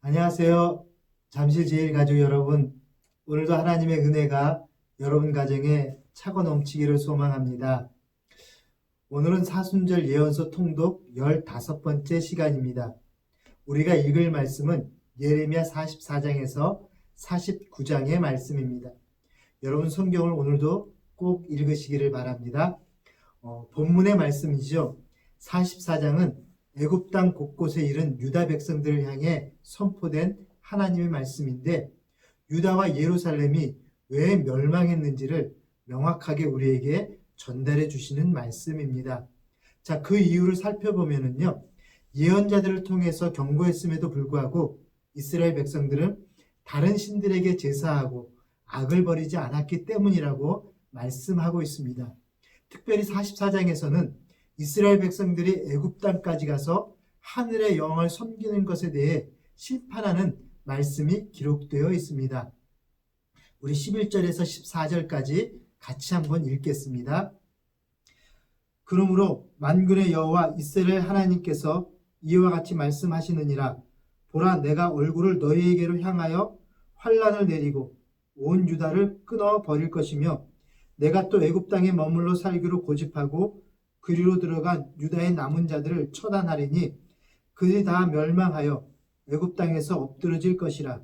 안녕하세요. 잠실 제일 가족 여러분. 오늘도 하나님의 은혜가 여러분 가정에 차고 넘치기를 소망합니다. 오늘은 사순절 예언서 통독 15번째 시간입니다. 우리가 읽을 말씀은 예레미야 44장에서 49장의 말씀입니다. 여러분 성경을 오늘도 꼭 읽으시기를 바랍니다. 어, 본문의 말씀이죠. 44장은 애굽 땅 곳곳에 이른 유다 백성들을 향해 선포된 하나님의 말씀인데 유다와 예루살렘이 왜 멸망했는지를 명확하게 우리에게 전달해 주시는 말씀입니다. 자, 그 이유를 살펴보면은요. 예언자들을 통해서 경고했음에도 불구하고 이스라엘 백성들은 다른 신들에게 제사하고 악을 버리지 않았기 때문이라고 말씀하고 있습니다. 특별히 44장에서는 이스라엘 백성들이 애굽 땅까지 가서 하늘의 영을 섬기는 것에 대해 심판하는 말씀이 기록되어 있습니다. 우리 11절에서 14절까지 같이 한번 읽겠습니다. 그러므로 만군의 여호와 이스라엘 하나님께서 이와 같이 말씀하시느니라. 보라 내가 얼굴을 너희에게로 향하여 환란을 내리고 온 유다를 끊어 버릴 것이며 내가 또 애굽 땅에 머물러 살기로 고집하고 그리로 들어간 유다의 남은 자들을 처단하리니 그들이 다 멸망하여 애굽 땅에서 엎드러질 것이라.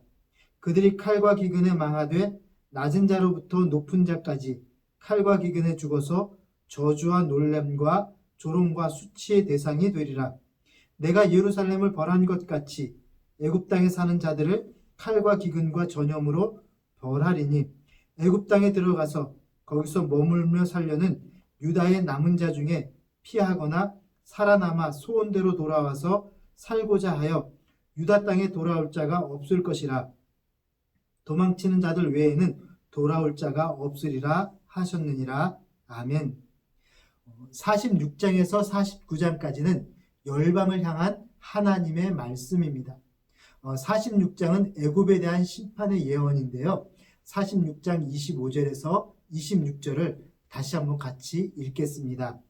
그들이 칼과 기근에 망하되 낮은 자로부터 높은 자까지 칼과 기근에 죽어서 저주와 놀램과 조롱과 수치의 대상이 되리라 내가 예루살렘을 벌한 것 같이 애굽 땅에 사는 자들을 칼과 기근과 전염으로 벌하리니 애굽 땅에 들어가서 거기서 머물며 살려는 유다의 남은 자 중에 피하거나 살아남아 소원대로 돌아와서 살고자 하여 유다 땅에 돌아올 자가 없을 것이라. 도망치는 자들 외에는 돌아올 자가 없으리라 하셨느니라. 아멘. 46장에서 49장까지는 열방을 향한 하나님의 말씀입니다. 46장은 애굽에 대한 심판의 예언인데요. 46장 25절에서 26절을 다시 한번 같이 읽겠습니다.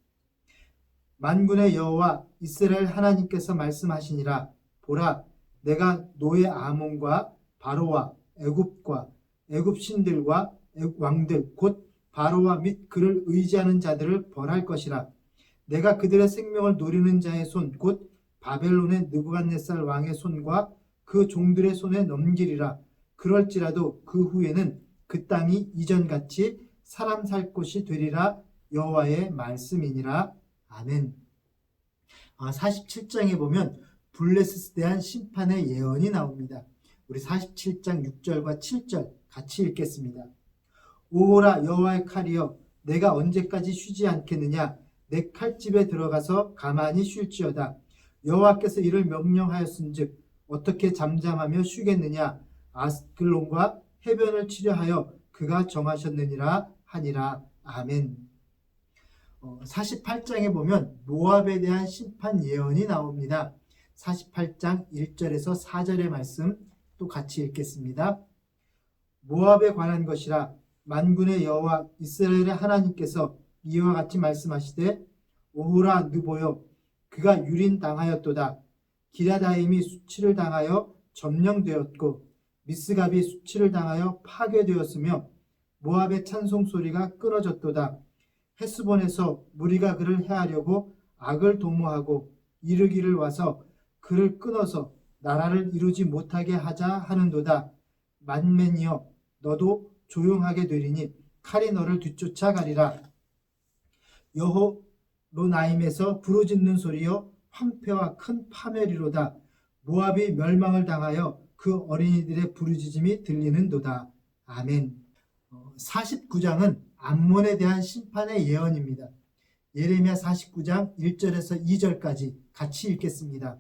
만군의 여호와 이스라엘 하나님께서 말씀하시니라. 보라 내가 노예 아몬과 바로와 애굽과 애굽 신들과 왕들 곧 바로와 및 그를 의지하는 자들을 벌할 것이라 내가 그들의 생명을 노리는 자의 손 곧 바벨론의 느부갓네살 왕의 손과 그 종들의 손에 넘기리라 그럴지라도 그 후에는 그 땅이 이전같이 사람 살 곳이 되리라 여호와의 말씀이니라 아멘. 아, 47장에 보면 블레스에 대한 심판의 예언이 나옵니다. 우리 47장 6절과 7절 같이 읽겠습니다. 오호라 여호와의 칼이여 내가 언제까지 쉬지 않겠느냐 내 칼집에 들어가서 가만히 쉴지어다 여호와께서 이를 명령하였은즉 어떻게 잠잠하며 쉬겠느냐 아스클론과 해변을 치려하여 그가 정하셨느니라 하니라. 아멘. 어, 48장에 보면 모압에 대한 심판 예언이 나옵니다. 48장 1절에서 4절의 말씀 또 같이 읽겠습니다. 모압에 관한 것이라 만군의 여호와 이스라엘의 하나님께서 이와 같이 말씀하시되 오호라 느보여 그가 유린 당하였도다. 기라다임이 수치를 당하여 점령되었고 미스갑이 수치를 당하여 파괴되었으며 모압의 찬송 소리가 끊어졌도다. 헤스본에서 무리가 그를 해하려고 악을 도모하고 이르기를 와서 그를 끊어서 나라를 이루지 못하게 하자 하는도다. 만맨이여 너도 조용하게 되리니 칼이 너를 뒤쫓아가리라. 여호 로나임에서 부르짖는 소리여 황폐와 큰 파멸이로다. 모압이 멸망을 당하여 그 어린이들의 부르짖음이 들리는도다. 아멘. 49장은 암몬에 대한 심판의 예언입니다. 예레미야 49장 1절에서 2절까지 같이 읽겠습니다.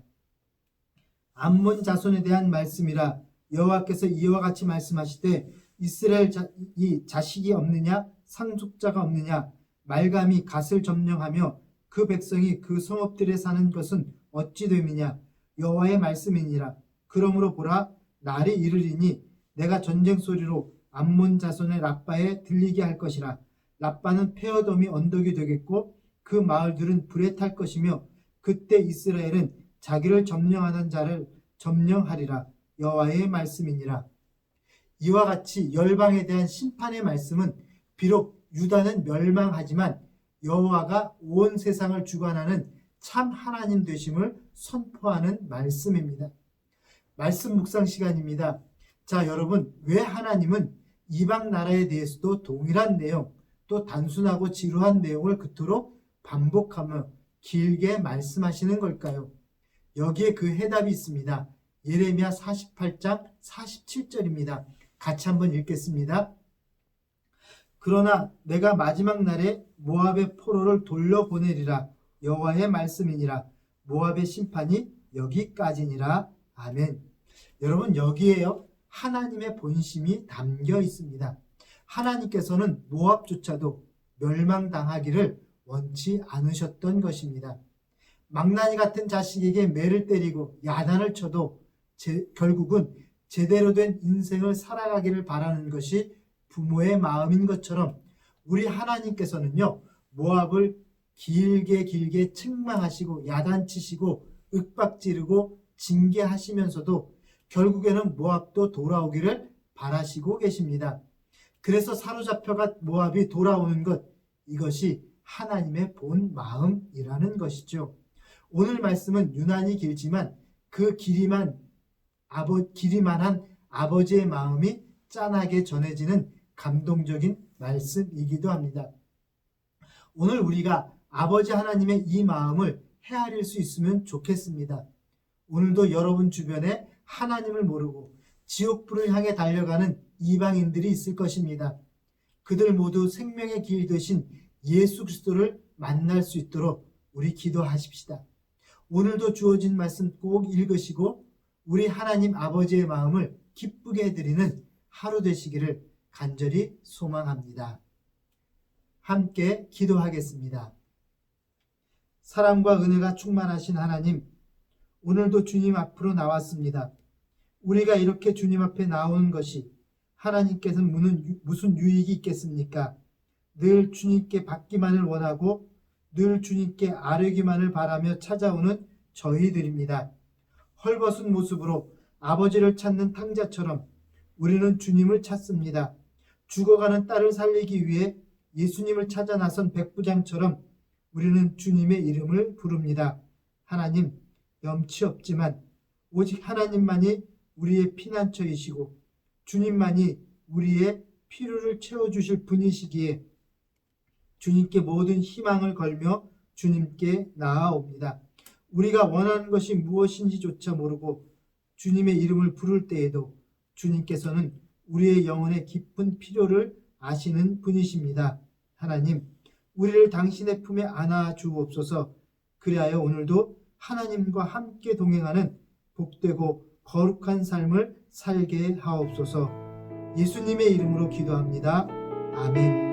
암몬 자손에 대한 말씀이라 여호와께서 이와 같이 말씀하시되 이스라엘 자, 이 자식이 없느냐 상속자가 없느냐 말감이 갓을 점령하며 그 백성이 그 성읍들에 사는 것은 어찌 됨이냐 여호와의 말씀이니라. 그러므로 보라 날이 이르리니 내가 전쟁 소리로 암몬 자손의 라빠에 들리게 할 것이라. 라빠는 페어돔이 언덕이 되겠고 그 마을들은 불에 탈 것이며 그때 이스라엘은 자기를 점령하는 자를 점령하리라. 여호와의 말씀이니라. 이와 같이 열방에 대한 심판의 말씀은 비록 유다는 멸망하지만 여호와가 온 세상을 주관하는 참 하나님 되심을 선포하는 말씀입니다. 말씀 묵상 시간입니다. 자, 여러분, 왜 하나님은 이방 나라에 대해서도 동일한 내용, 또 단순하고 지루한 내용을 그토록 반복하며 길게 말씀하시는 걸까요? 여기에 그 해답이 있습니다. 예레미야 48장 47절입니다. 같이 한번 읽겠습니다. 그러나 내가 마지막 날에 모압의 포로를 돌려보내리라 여호와의 말씀이니라 모압의 심판이 여기까지니라 아멘. 여러분 여기에요 하나님의 본심이 담겨 있습니다. 하나님께서는 모압조차도 멸망당하기를 원치 않으셨던 것입니다. 망나니 같은 자식에게 매를 때리고 야단을 쳐도 제- 결국은 제대로 된 인생을 살아가기를 바라는 것이 부모의 마음인 것처럼 우리 하나님께서는요 모압을 길게 길게 책망하시고 야단치시고 윽박지르고 징계하시면서도 결국에는 모압도 돌아오기를 바라시고 계십니다. 그래서 사로잡혀가 모압이 돌아오는 것 이것이 하나님의 본 마음이라는 것이죠. 오늘 말씀은 유난히 길지만 그 길이만 아버 길이만한 아버지의 마음이 짠하게 전해지는 감동적인 말씀이기도 합니다. 오늘 우리가 아버지 하나님의 이 마음을 헤아릴 수 있으면 좋겠습니다. 오늘도 여러분 주변에 하나님을 모르고 지옥불을 향해 달려가는 이방인들이 있을 것입니다. 그들 모두 생명의 길 되신 예수 그리스도를 만날 수 있도록 우리 기도하십시다. 오늘도 주어진 말씀 꼭 읽으시고 우리 하나님 아버지의 마음을 기쁘게 해드리는 하루 되시기를 간절히 소망합니다. 함께 기도하겠습니다. 사랑과 은혜가 충만하신 하나님, 오늘도 주님 앞으로 나왔습니다. 우리가 이렇게 주님 앞에 나오는 것이 하나님께서는 무슨, 무슨 유익이 있겠습니까? 늘 주님께 받기만을 원하고 늘 주님께 아뢰기만을 바라며 찾아오는 저희들입니다. 헐벗은 모습으로 아버지를 찾는 탕자처럼 우리는 주님을 찾습니다. 죽어가는 딸을 살리기 위해 예수님을 찾아 나선 백부장처럼 우리는 주님의 이름을 부릅니다. 하나님, 염치 없지만 오직 하나님만이 우리의 피난처이시고 주님만이 우리의 필요를 채워주실 분이시기에 주님께 모든 희망을 걸며 주님께 나아옵니다. 우리가 원하는 것이 무엇인지조차 모르고 주님의 이름을 부를 때에도 주님께서는 우리의 영혼의 깊은 필요를 아시는 분이십니다. 하나님, 우리를 당신의 품에 안아 주옵소서. 그리하여 오늘도 하나님과 함께 동행하는 복되고 거룩한 삶을 살게 하옵소서. 예수님의 이름으로 기도합니다. 아멘.